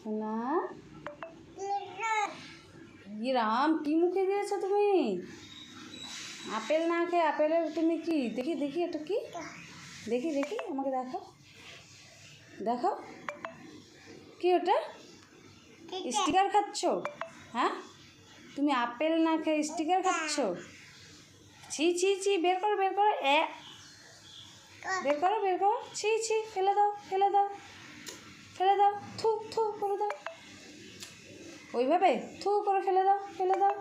সোনা। রাম কি মুখে দিয়েছ তুমি? আপেল না খেয়ে আপেলের তুমি কি? দেখি দেখি এটা কি? দেখি দেখি, আমাকে দেখাও। দেখাও। কি ওটা? স্টিকার খাচ্ছ? হ্যাঁ? তুমি আপেল না খেয়ে স্টিকার খাচ্ছ? ছি ছি ছি, বের করো বের করো। এ। বের করো বের করো। ছি ছি, ফেলে দাও ফেলে দাও ফেলে দাও। থু থু। ওইভাবে থু করে ফেলে দাও ফেলে দাও।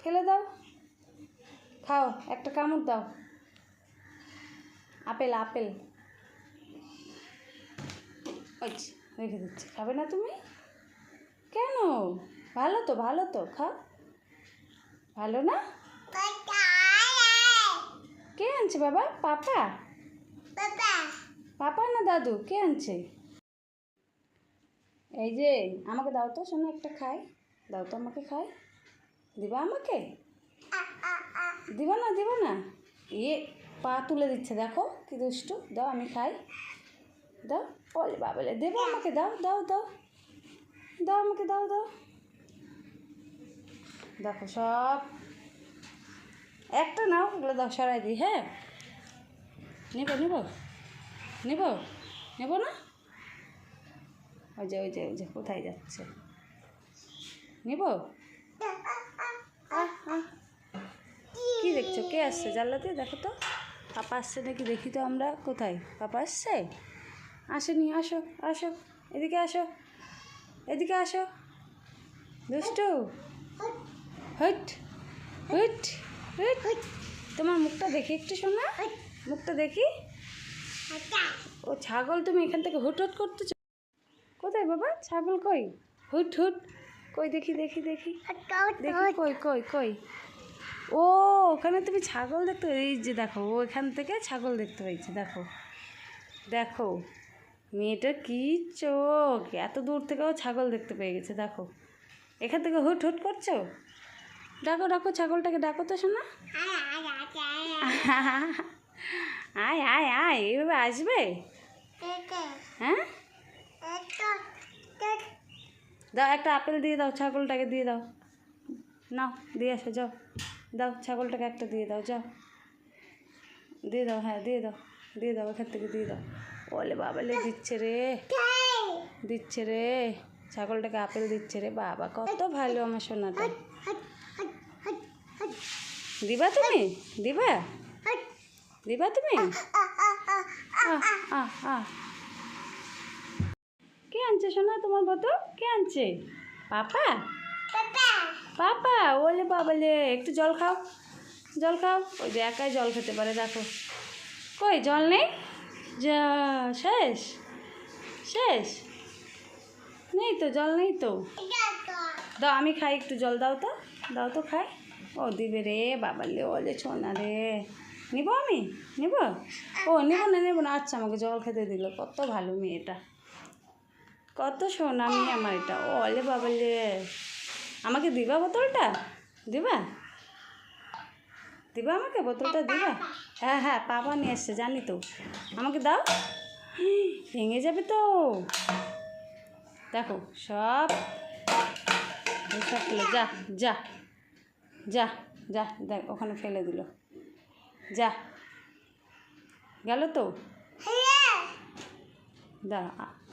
ফেলে দাও। খাও একটা কামড় দাও। Apple apple. ওই রেখে দিচ্ছি। খাবে না তুমি? কেন? ভালো তো ভালো তো। খাও। ভালো না? কে আনছে বাবা? পাপা। পাপা না দাদু? কে আনছে? এই যে, আমাকে দাও তো, শোনো একটা খাই। দাও তো আমাকে খাই। দিবা আমাকে? দিবা না দিবা না। এ পা তুলে দিচ্ছে, দেখো কি দুষ্টু। দাও, আমি খাই। দাও বলে বাবলে, দেবো আমাকে, দাও দাও দাও। দাও আমাকে, দাও দাও। দেখো সব। একটা নাও ওগুলো দাও, সরাই দিই হ্যাঁ। নেব নেব। নেব? নেব না? ওই যে ওই যে ওই যে, কোথায় যাচ্ছে? নেব। কি দেখছ? কে আসছে? জানলাতে দেখো তো। পাপা আসছে নাকি? দেখি তো আমরা। কোথায়? পাপা আসছে? আসেনি, আসো আসো। এদিকে আসো। এদিকে আসো। দুষ্টু। হইট হইট হইট তোমার মুখটা দেখি একটু শোনা। মুখটা দেখি। ও ছাগল, তুমি এখান থেকে হুট হুট করতেছো? কোথায় বাবা, ছাগল কই? হুট হুট। কই দেখি দেখি দেখি। দেখি, কই কই কই? ও, ওখানে তুমি ছাগল দেখতে এই যে দেখো, ও এখান থেকে ছাগল দেখতে পেয়েছে দেখো। দেখো, মেয়েটা কি চোখ। এত দূর থেকেও ছাগল দেখতে পেয়ে গেছে, দেখো। এখান থেকে হুট হুট করছ? ডাকো ডাকো, ছাগলটাকে ডাকো তো শোনা। আয় আয় আয় এইভাবে আসবে? হ্যাঁ? দাও একটা আপেল দিয়ে দাও ছাগলটাকে দিয়ে দাও। নাও দিয়ে আসো যাও। দাও ছাগলটাকে একটা দিয়ে দাও যাও। দিয়ে দাও হ্যাঁ দিয়ে দাও দিয়ে দাও এখান থেকে দিয়ে দাও। বলে বাবা বাবালে দিচ্ছে রে। দিচ্ছে রে। ছাগলটাকে আপেল দিচ্ছে রে বাবা কত ভালো আমার সোনাটা। দিবা তুমি? দিবা? দিবা তুমি? আহ, আহ, আহ। আনছে সোনা তোমার বোতল? কে আনছে? পাপা? পাপা। ওলে বাবালে একটু জল খাও। জল খাও। ওই যে একাই জল খেতে পারে দেখো। কই জল নেই? যা শেষ? শেষ? নেই তো জল নেই তো? দাও আমি খাই একটু জল দাও তো। দাও তো খাই। ও দিবে রে বাবালে ওলে ছোনা রে। নিব আমি? নিব? ও নেব না নেব না। আচ্ছা আমাকে জল খেতে দিল। কত ভালো মেয়েটা। কত সোনা মেয়ে আমার এটা? ও, অলে বাবালে আমাকে দিবা বোতলটা? দিবা? দিবা আমাকে বোতলটা? দিবা? হ্যাঁ হ্যাঁ পাপা নিয়ে এসছে, জানি তো। আমাকে দাও। ভেঙে যাবে তো। দেখো, সব সব ফেলে, যা যা যা যা, দেখ, ওখানে ফেলে দিল। যা। গেল তো? দাঁড়া